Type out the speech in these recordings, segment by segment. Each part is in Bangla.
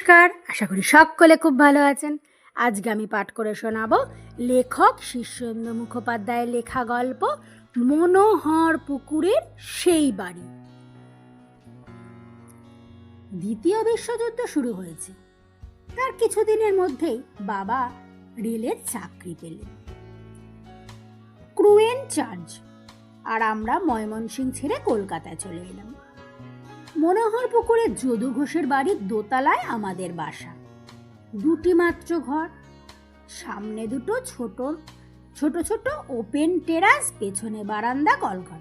নমস্কার, আশা করি সকলে খুব ভালো আছেন। আজকে আমি পাঠ করে শোনাবো লেখক শীর্ষেন্দ্র মুখোপাধ্যায়ের লেখা গল্প মনোহর পুকুরের সেই বাড়ি। দ্বিতীয় বিশ্বযুদ্ধ শুরু হয়েছে। তার কিছুদিনের মধ্যেই বাবা রেলের চাকরি পেলেন। ক্রুয়েন চার্জ আর আমরা ময়মনসিং ছেড়ে কলকাতায় চলে এলাম। মনোহর পুকুরে যদু ঘোষের বাড়ির দোতলায় আমাদের বাসা। দুটি মাত্র ঘর, সামনে দুটো ছোট ছোট ছোট ওপেন টেরাস পেছনে বারান্দা, কলঘর।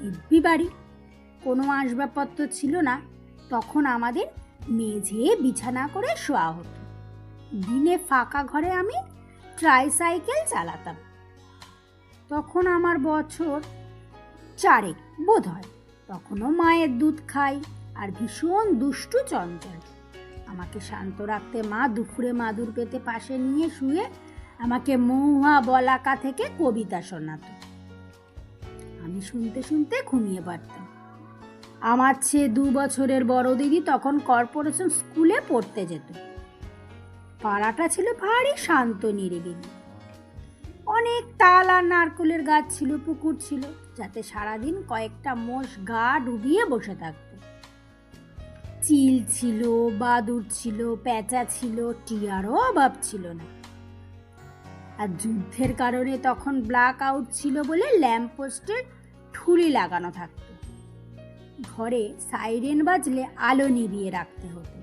দিব্যি বাড়ি, কোনো আসবাবপত্র ছিল না। তখন আমাদের মেঝে বিছানা করে শোয়া হতো। দিনে ফাঁকা ঘরে আমি ট্রাইসাইকেল চালাতাম। তখন আমার বছর চারেক বোধ হয়। তখনও মায়ের দুধ খাই আর ভীষণ দুষ্টু চঞ্চল। আমাকে শান্ত রাখতে মা দুপুরে মাদুর পেতে পাশে নিয়ে শুয়ে আমাকে মৌহা বলাকা থেকে কবিতা শোনাত। আমি শুনতে শুনতে ঘুমিয়ে পারতাম আমার চেয়ে দু বছরের বড় দিদি তখন কর্পোরেশন স্কুলে পড়তে যেত। পাড়াটা ছিল ভারী শান্ত নিরিবিলি। অনেক তাল আর নারকেলের গাছ ছিল, পুকুর ছিল, যাতে সারাদিন কয়েকটা মোষ গা ডুবিয়ে বসে থাকত। চিল ছিল, বাদুর ছিল, প্যাঁচা ছিল, টিয়ারও অভাব ছিল না। আর যুদ্ধের কারণে তখন ব্ল্যাক আউট ছিল বলে ল্যাম্প পোস্টে ঠুলি লাগানো থাকতো। ঘরে সাইরেন বাজলে আলো নিভিয়ে রাখতে হতো।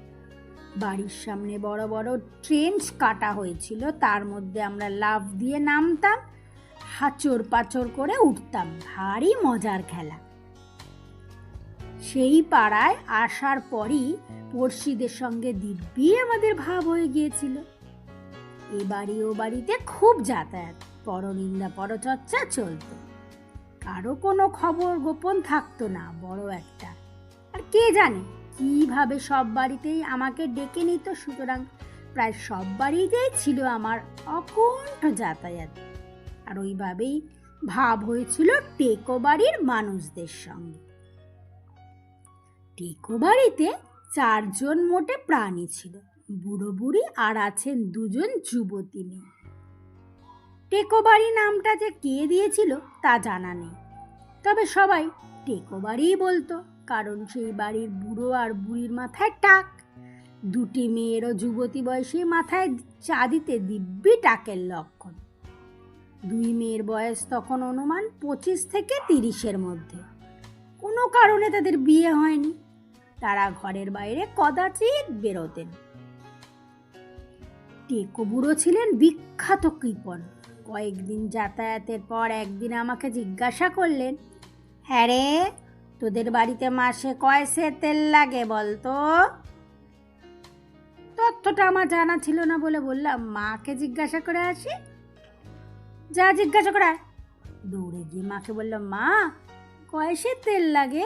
বাড়ির সামনে বড় বড় ট্রেঞ্চ কাটা হয়েছিল। তার মধ্যে আমরা লাফ দিয়ে নামতাম হাচর পাচর করে উঠতাম। ভারী মজার খেলা। সেই পাড়ায় আসার পরই পড়শিদের সঙ্গে দিব্যি আমাদের ভাব হয়ে গিয়েছিল। এ বাড়ি ও বাড়িতে খুব যাতায়াত, পরনিন্দা, পরচর্চা চলতো। কারও কোনো খবর গোপন থাকতো না, বড় একটা। আর কে জানে কীভাবে সব বাড়িতেই আমাকে ডেকে নিত, সুতরাং প্রায় সব বাড়িতেই ছিল আমার অকুণ্ঠ যাতায়াত। আর ওইভাবেই ভাব হয়েছিল টেকো বাড়ির মানুষদের সঙ্গে। টেকো বাড়িতে চারজন মোটে প্রাণী ছিল, বুড়ো বুড়ি আর আছেন দুজন যুবতী মেয়ে। টেকো বাড়ি নামটা যে কে দিয়েছিল তা জানা নেই, তবে সবাই টেকো বাড়িই বলতো। কারণ সেই বাড়ির বুড়ো আর বুড়ির মাথায় টাক। দুটি মেয়েরও যুবতী বয়সী মাথায় চা দিতে দিব্যি টাকের লক্ষণ। দুই মেয়ের বয়স তখন অনুমান পঁচিশ থেকে তিরিশের মধ্যে। কোনো কারণে তাদের বিয়ে হয়নি। তারা ঘরের বাইরে কদাচিৎ বেরোতেন। টেকো বুড়ো ছিলেন বিখ্যাত কৃপণ। কয়েকদিন যাতায়াতের পর একদিন আমাকে জিজ্ঞাসা করলেন হ্যাঁ রে তোদের বাড়িতে মাসে কয় সে তেল লাগে বলতো? তথ্যটা আমার জানা ছিল না বলে বললাম, মাকে জিজ্ঞাসা করে আসি। যা জিজ্ঞাসা করে দৌড়ে গিয়ে মাকে বললাম, মা কয়সের তেল লাগে?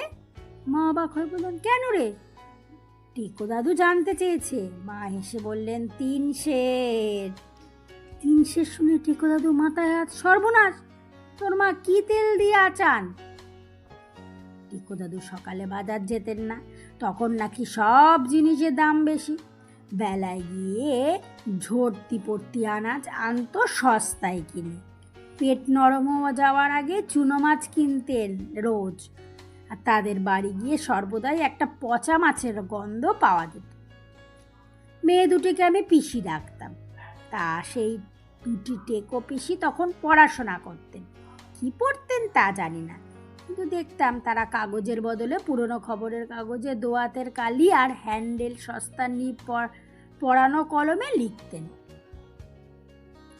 মা অবাক হয়ে বললেন, কেন রে? টিকো দাদু জানতে চেয়েছে। মা হেসে বললেন তিন সের তিন সের শুনে টিকো দাদু মাথায় হাত সর্বনাশ। তোর মা কি তেল দিয়ে আচান? টিকো দাদু সকালে বাজার যেতেন না, তখন নাকি সব জিনিসের দাম বেশি। বেলায় গিয়ে ঝর্তি পড়তি আনাজ আনতো সস্তায় কিনে। পেট নরম যাওয়ার আগে চুনো মাছ কিনতেন রোজ। আর তাদের বাড়ি গিয়ে সর্বদাই একটা পচা মাছের গন্ধ পাওয়া যেত। মেয়ে দুটিকে আমি পিসি ডাকতাম। তা সেই দুটি টেকো পিসি তখন পড়াশোনা করতেন। কি পড়তেন তা জানি না। কিন্তু দেখতাম তারা কাগজের বদলে পুরনো খবরের কাগজে দোয়াতের কালি আর হ্যান্ডেল সস্তা নিয়ে পড়ানো কলমে লিখতেন।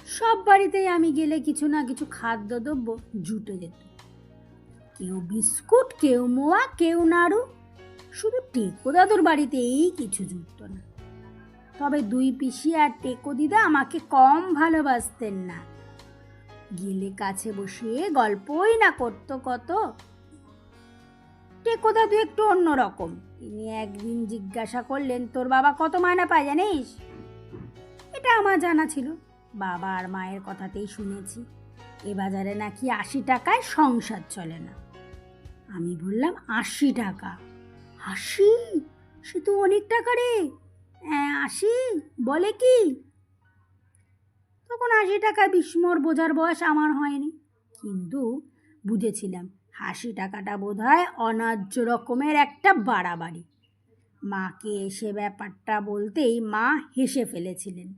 সব বাড়িতেই আমি গেলে কিছু না কিছু খাদ্যদ্রব্য জুটে যেত। কেউ বিস্কুট, কেউ মোয়া, কেউ নাড়ু। শুধু টেকো দাদুর বাড়িতে এই কিছু জুটত না। তবে দুই পিসি আর টেকো দিদা আমাকে কম ভালোবাসতেন না। গেলে কাছে বসিয়ে গল্পই না করতো কত? টেকো দাদু একটু অন্যরকম তিনি একদিন জিজ্ঞাসা করলেন, তোর বাবা কত মায়না পায় জানিস? এটা আমার জানা ছিল। বাবা আর মায়ের কথাতেই শুনেছি। এ বাজারে নাকি আশি টাকায় সংসার চলে না। আমি বললাম, আশি টাকা? আশি? সে তো অনেক টাকা রে। হ্যাঁ আশি। বলে কি? তখন আশি টাকা বিস্মর বোঝার বয়স আমার হয়নি। কিন্তু বুঝেছিলাম হাসি টাকাটা বোধ হয় অন্যায্য রকমের একটা বাড়াবাড়ি। মাকে এসে ব্যাপারটা বলতেই মা হেসে ফেলেছিলেন।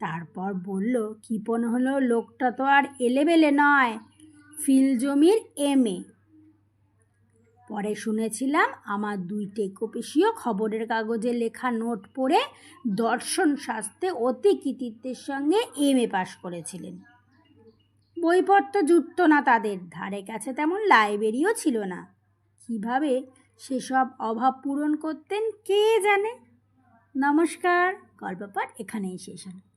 তারপর বলল কিপন হলো লোকটা তো আর এলেবেলে নয়। ফিল জমির এম এ। পরে শুনেছিলাম আমার দুই টেকোপিসীয় খবরের কাগজে লেখা নোট পড়ে দর্শন শাস্ত্রে অতি কৃতিত্বের সঙ্গে এম এ পাশ করেছিলেন। বইপত্র জুটত না তাদের, ধারে কাছে তেমন লাইব্রেরিও ছিল না। কীভাবে সেসব অভাব পূরণ করতেন কে জানে? নমস্কার গল্পপাঠ এখানেই শেষ হলো।